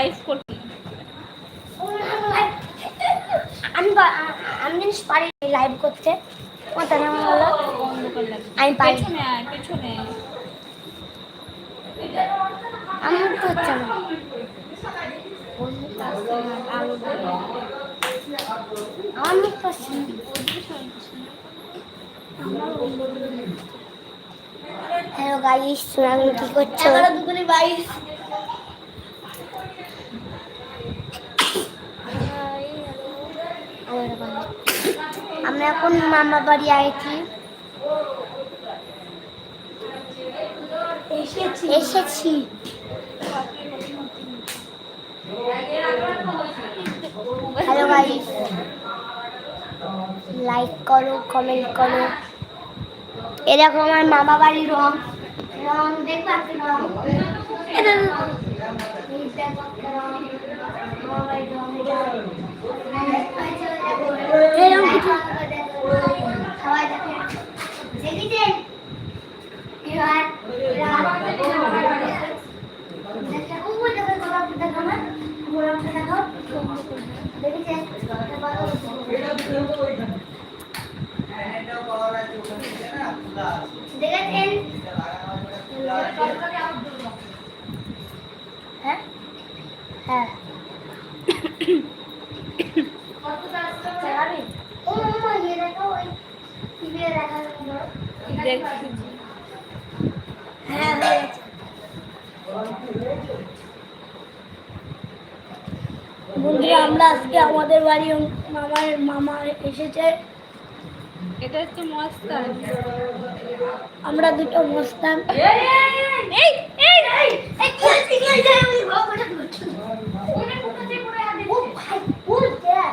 Live করছি আমি আমি জিনিস পারি লাইভ করতে হলো আমি পারি। পেছনে আমার তো হচ্ছে না আলো দে। আমার মুখ তো হচ্ছে না। হ্যালো গাইস তুমি কি করছ দুগুনি বাইশ আমরা এখন মামা বাড়ি আইছি। এসেছি। এসেছি। হ্যালো গাইস লাইক করো কমেন্ট করো। এরকম আমার মামা বাড়ির রং। রং দেখবা রং। এটা। এরকম কিছু বন্ধুরা আমরা আজকে আমাদের বাড়ি মামার মামা এসেছে এটা হচ্ছে মস্তান আমরা দুটো মস্তান এই এই এই কি হচ্ছে কি হচ্ছে আমি গল্পটা করছি ওরে কোথাতে পড়ে আছে ও ভাই ভুল দেখ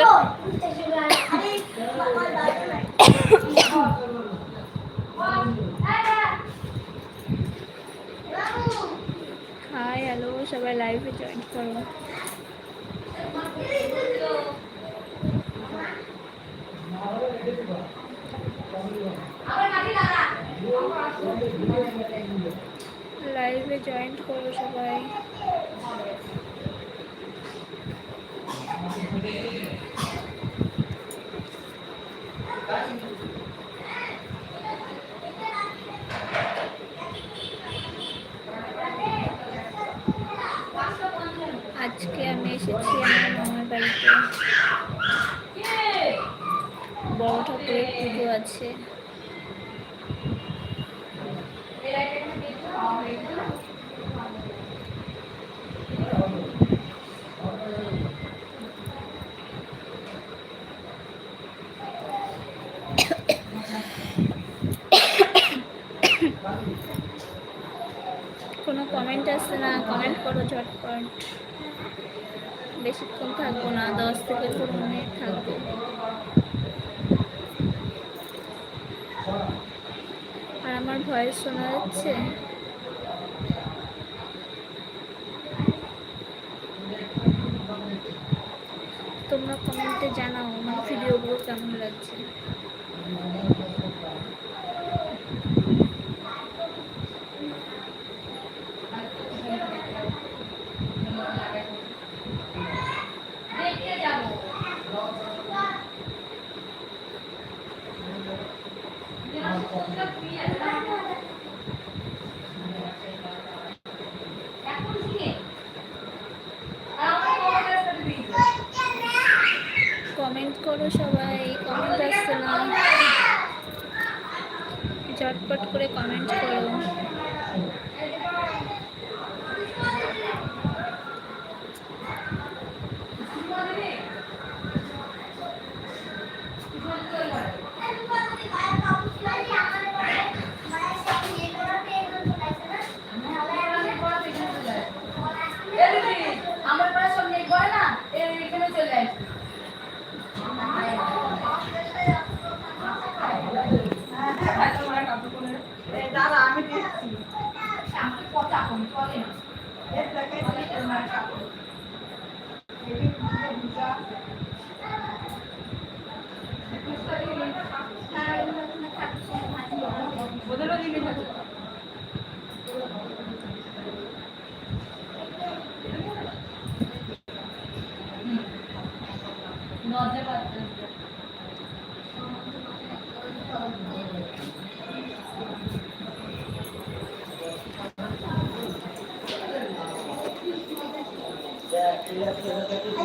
নাই হাই হ্যালো সবাই লাইভে জয়েন করো। লাইভে জয়েন করো সবাই আজকে আমি আমার মামার বাড়িতে। বড় ঠাকুরের পুজো আছে। কোনো কমেন্ট আসছে না কমেন্ট করো ঝটপট। বেশিক্ষণ থাকব না, দশ থেকে পনেরো মিনিট থাকব। আর আমার ভয়েস শোনা যাচ্ছে? তোমরা কমেন্টে জানাও আমার ভিডিওগুলো কেমন লাগছে কমেন্ট করো সবাই কমেন্ট আসছে না ঝটপট করে কমেন্ট করো। দাদা আমি দিচ্ছি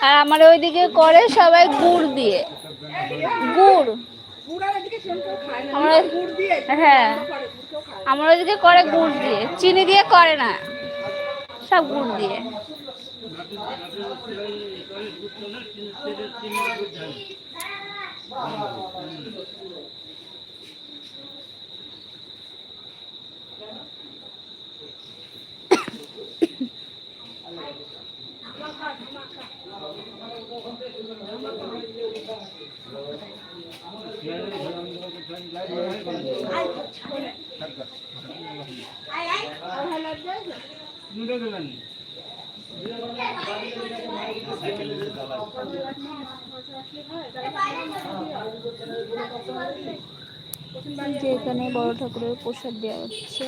আর আমার ওইদিকে করে সবাই গুড় দিয়ে। গুড়। আমরা- হ্যাঁ। আমার ওইদিকে করে গুড় দিয়ে। চিনি দিয়ে করে না। সব গুড় দিয়ে। যে এখানে বড় ঠাকুরের প্রসাদ দেওয়া হচ্ছে।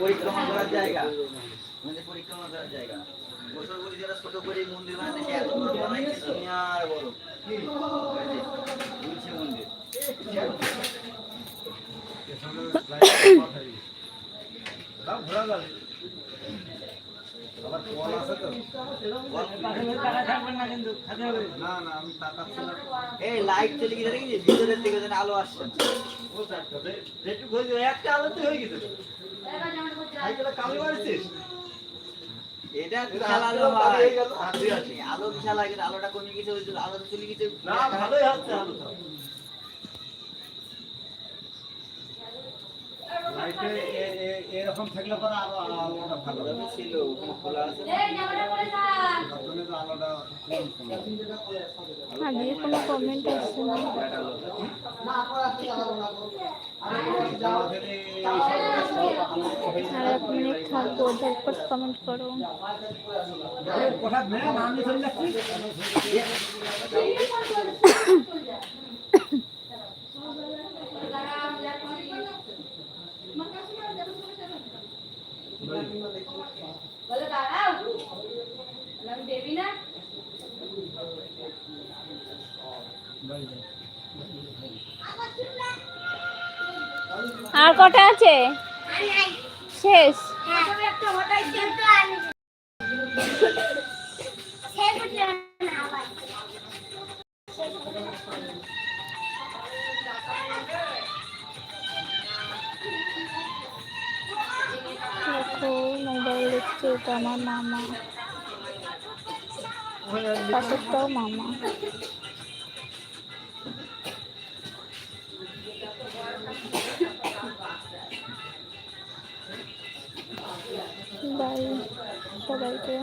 পরিক্রমা করার জায়গা আমাদের পরিক্রমা করার জায়গা। বছর বলি যারা ছোট করে মন্দির বানাইছে এত বড় বানাইছে তুলসী মন্দির এই লাইট চলে গেছে ভিতরের দিকে যেন আলো আসছে একটা আলো তো হয়ে গেছে এটা আলো আলো বিশাল হয় আলোটা কমে গেছে ওই আলো চলে গেছে। এরকম থাকলে পরে আরও আলোটা ভালো আলো ছিল খোলা আছে। আলোটা কোনো কমেন্ট আসছে না। আর এক মিনিট থাকব ঝটপট কমেন্ট করো কথা মেয়ে নাম নিয়ে চলে যাচ্ছি আর আছে শেষ। মোবাইল দেখছে এটা আমার মামা। মামা। সবাইকে